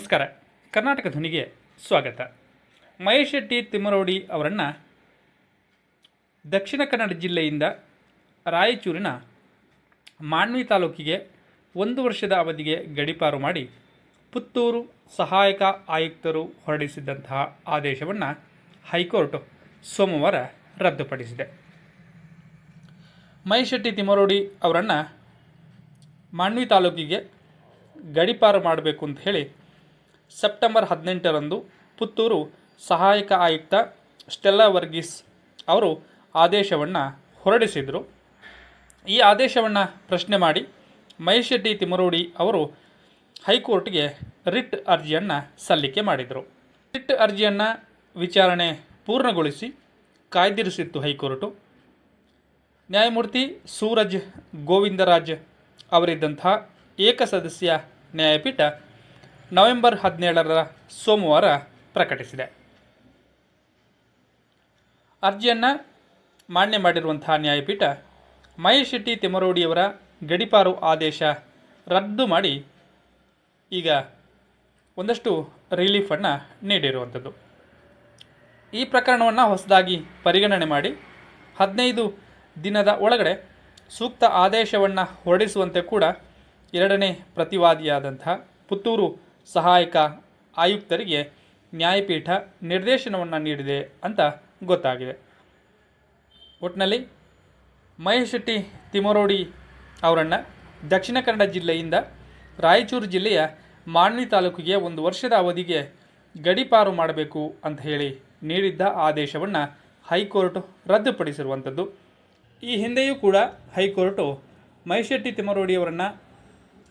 ನಮಸ್ಕಾರ. ಕರ್ನಾಟಕ ಧ್ವನಿಗೆ ಸ್ವಾಗತ. ಮಹೇಶ್ ಶೆಟ್ಟಿ ತಿಮ್ಮರೋಡಿ ಅವರನ್ನು ದಕ್ಷಿಣ ಕನ್ನಡ ಜಿಲ್ಲೆಯಿಂದ ರಾಯಚೂರಿನ ಮಾನ್ವಿ ತಾಲೂಕಿಗೆ ಒಂದು ವರ್ಷದ ಅವಧಿಗೆ ಗಡಿಪಾರು ಮಾಡಿ ಪುತ್ತೂರು ಸಹಾಯಕ ಆಯುಕ್ತರು ಹೊರಡಿಸಿದ್ದಂತಹ ಆದೇಶವನ್ನು ಹೈಕೋರ್ಟ್ ಸೋಮವಾರ ರದ್ದುಪಡಿಸಿದೆ. ಮಹೇಶ್ ಶೆಟ್ಟಿ ತಿಮ್ಮರೋಡಿ ಅವರನ್ನು ಮಾನ್ವಿ ತಾಲೂಕಿಗೆ ಗಡಿಪಾರು ಮಾಡಬೇಕು ಅಂತ ಹೇಳಿ ಸೆಪ್ಟೆಂಬರ್ ಹದಿನೆಂಟರಂದು ಪುತ್ತೂರು ಸಹಾಯಕ ಆಯುಕ್ತ ಸ್ಟೆಲ್ಲಾ ವರ್ಗೀಸ್ ಅವರು ಆದೇಶವನ್ನು ಹೊರಡಿಸಿದರು. ಈ ಆದೇಶವನ್ನು ಪ್ರಶ್ನೆ ಮಾಡಿ ಮಹೇಶ್ ಶೆಟ್ಟಿ ತಿಮರೋಡಿ ಅವರು ಹೈಕೋರ್ಟ್ಗೆ ರಿಟ್ ಅರ್ಜಿಯನ್ನು ಸಲ್ಲಿಕೆ ಮಾಡಿದರು. ರಿಟ್ ಅರ್ಜಿಯನ್ನು ವಿಚಾರಣೆ ಪೂರ್ಣಗೊಳಿಸಿ ಕಾಯ್ದಿರಿಸಿತ್ತು ಹೈಕೋರ್ಟು. ನ್ಯಾಯಮೂರ್ತಿ ಸೂರಜ್ ಗೋವಿಂದರಾಜ್ ಅವರಿದ್ದಂತಹ ಏಕಸದಸ್ಯ ನ್ಯಾಯಪೀಠ ನವೆಂಬರ್ ಹದಿನೇಳರ ಸೋಮವಾರ ಪ್ರಕಟಿಸಿದೆ. ಅರ್ಜಿಯನ್ನು ಮಾನ್ಯ ಮಾಡಿರುವಂತಹ ನ್ಯಾಯಪೀಠ ಮಹೇಶ್ ಶೆಟ್ಟಿ ತಿಮರೋಡಿಯವರ ಗಡಿಪಾರು ಆದೇಶ ರದ್ದು ಮಾಡಿ ಈಗ ಒಂದಷ್ಟು ರಿಲೀಫನ್ನು ನೀಡಿರುವಂಥದ್ದು. ಈ ಪ್ರಕರಣವನ್ನು ಹೊಸದಾಗಿ ಪರಿಗಣನೆ ಮಾಡಿ ಹದಿನೈದು ದಿನದ ಒಳಗಡೆ ಸೂಕ್ತ ಆದೇಶವನ್ನು ಹೊರಡಿಸುವಂತೆ ಕೂಡ ಎರಡನೇ ಪ್ರತಿವಾದಿಯಾದಂತಹ ಪುತ್ತೂರು ಸಹಾಯಕ ಆಯುಕ್ತರಿಗೆ ನ್ಯಾಯಪೀಠ ನಿರ್ದೇಶನವನ್ನು ನೀಡಿದೆ ಅಂತ ಗೊತ್ತಾಗಿದೆ. ಒಟ್ಟಿನಲ್ಲಿ ಮಹೇಶ್ ಶೆಟ್ಟಿ ತಿಮರೋಡಿ ಅವರನ್ನು ದಕ್ಷಿಣ ಕನ್ನಡ ಜಿಲ್ಲೆಯಿಂದ ರಾಯಚೂರು ಜಿಲ್ಲೆಯ ಮಾನ್ವಿ ತಾಲೂಕಿಗೆ ಒಂದು ವರ್ಷದ ಅವಧಿಗೆ ಗಡಿಪಾರು ಮಾಡಬೇಕು ಅಂತ ಹೇಳಿ ನೀಡಿದ್ದ ಆದೇಶವನ್ನು ಹೈಕೋರ್ಟ್ ರದ್ದುಪಡಿಸಿರುವಂಥದ್ದು. ಈ ಹಿಂದೆಯೂ ಕೂಡ ಹೈಕೋರ್ಟು ಮಹೇಶ್ ಶೆಟ್ಟಿ ತಿಮ್ಮರೋಡಿ ಅವರನ್ನು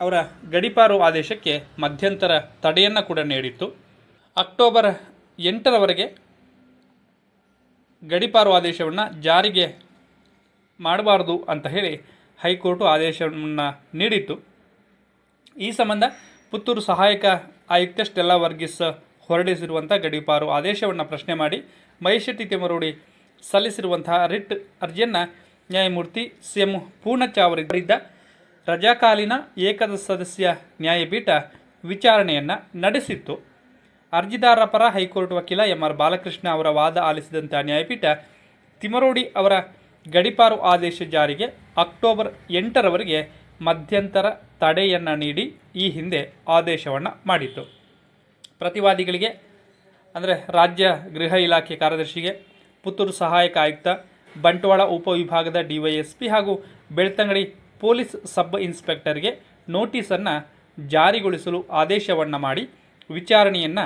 ಅವರ ಗಡಿಪಾರು ಆದೇಶಕ್ಕೆ ಮಧ್ಯಂತರ ತಡೆಯನ್ನು ಕೂಡ ನೀಡಿತ್ತು. ಅಕ್ಟೋಬರ್ ಎಂಟರವರೆಗೆ ಗಡಿಪಾರು ಆದೇಶವನ್ನು ಜಾರಿಗೆ ಮಾಡಬಾರ್ದು ಅಂತ ಹೇಳಿ ಹೈಕೋರ್ಟು ಆದೇಶವನ್ನು ನೀಡಿತ್ತು. ಈ ಸಂಬಂಧ ಪುತ್ತೂರು ಸಹಾಯಕ ಆಯುಕ್ತ ಸ್ಟೆಲ್ಲಾ ವರ್ಗೀಸ್ ಹೊರಡಿಸಿರುವಂಥ ಗಡಿಪಾರು ಆದೇಶವನ್ನು ಪ್ರಶ್ನೆ ಮಾಡಿ ಮಹೇಶ್ ತಿಮರೋಡಿ ಸಲ್ಲಿಸಿರುವಂತಹ ರಿಟ್ ಅರ್ಜಿಯನ್ನು ನ್ಯಾಯಮೂರ್ತಿ ಸಿ ಎಂ ಪೂರ್ಣಚ್ಚ ಅವರಿದ್ದ ರಜಾಕಾಲೀನ ಏಕದ ಸದಸ್ಯ ನ್ಯಾಯಪೀಠ ವಿಚಾರಣೆಯನ್ನು ನಡೆಸಿತ್ತು. ಅರ್ಜಿದಾರರ ಪರ ಹೈಕೋರ್ಟ್ ವಕೀಲ ಎಂ ಆರ್ ಬಾಲಕೃಷ್ಣ ಅವರ ವಾದ ಆಲಿಸಿದಂಥ ನ್ಯಾಯಪೀಠ ತಿಮರೋಡಿ ಅವರ ಗಡಿಪಾರು ಆದೇಶ ಜಾರಿಗೆ ಅಕ್ಟೋಬರ್ ಎಂಟರವರೆಗೆ ಮಧ್ಯಂತರ ತಡೆಯನ್ನು ನೀಡಿ ಈ ಹಿಂದೆ ಆದೇಶವನ್ನು ಮಾಡಿತ್ತು. ಪ್ರತಿವಾದಿಗಳಿಗೆ, ಅಂದರೆ ರಾಜ್ಯ ಗೃಹ ಇಲಾಖೆ ಕಾರ್ಯದರ್ಶಿಗೆ, ಪುತ್ತೂರು ಸಹಾಯಕ ಆಯುಕ್ತ, ಬಂಟ್ವಾಳ ಉಪವಿಭಾಗದ ಡಿವೈಎಸ್ಪಿ ಹಾಗೂ ಬೆಳ್ತಂಗಡಿ ಪೊಲೀಸ್ ಸಬ್ ಇನ್ಸ್ಪೆಕ್ಟರ್ಗೆ ನೋಟಿಸನ್ನು ಜಾರಿಗೊಳಿಸಲು ಆದೇಶವನ್ನು ಮಾಡಿ ವಿಚಾರಣೆಯನ್ನು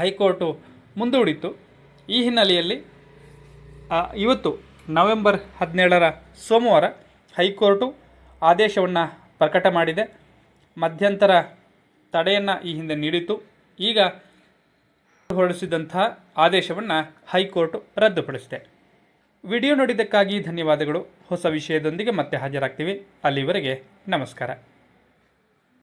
ಹೈಕೋರ್ಟು ಮುಂದೂಡಿತ್ತು. ಈ ಹಿನ್ನೆಲೆಯಲ್ಲಿ ಇವತ್ತು ನವೆಂಬರ್ ಹದಿನೇಳರ ಸೋಮವಾರ ಹೈಕೋರ್ಟು ಆದೇಶವನ್ನು ಪ್ರಕಟ ಮಾಡಿದೆ. ಮಧ್ಯಂತರ ತಡೆಯನ್ನು ಈ ಹಿಂದೆ ನೀಡಿತು ಈಗ ಹೊರಡಿಸಿದಂತಹ ಆದೇಶವನ್ನು ಹೈಕೋರ್ಟ್ ರದ್ದುಪಡಿಸಿದೆ. ವಿಡಿಯೋ ನೋಡಿದ್ದಕ್ಕಾಗಿ ಧನ್ಯವಾದಗಳು. ಹೊಸ ವಿಷಯದೊಂದಿಗೆ ಮತ್ತೆ ಹಾಜರಾಗ್ತೀವಿ. ಅಲ್ಲಿವರೆಗೆ ನಮಸ್ಕಾರ.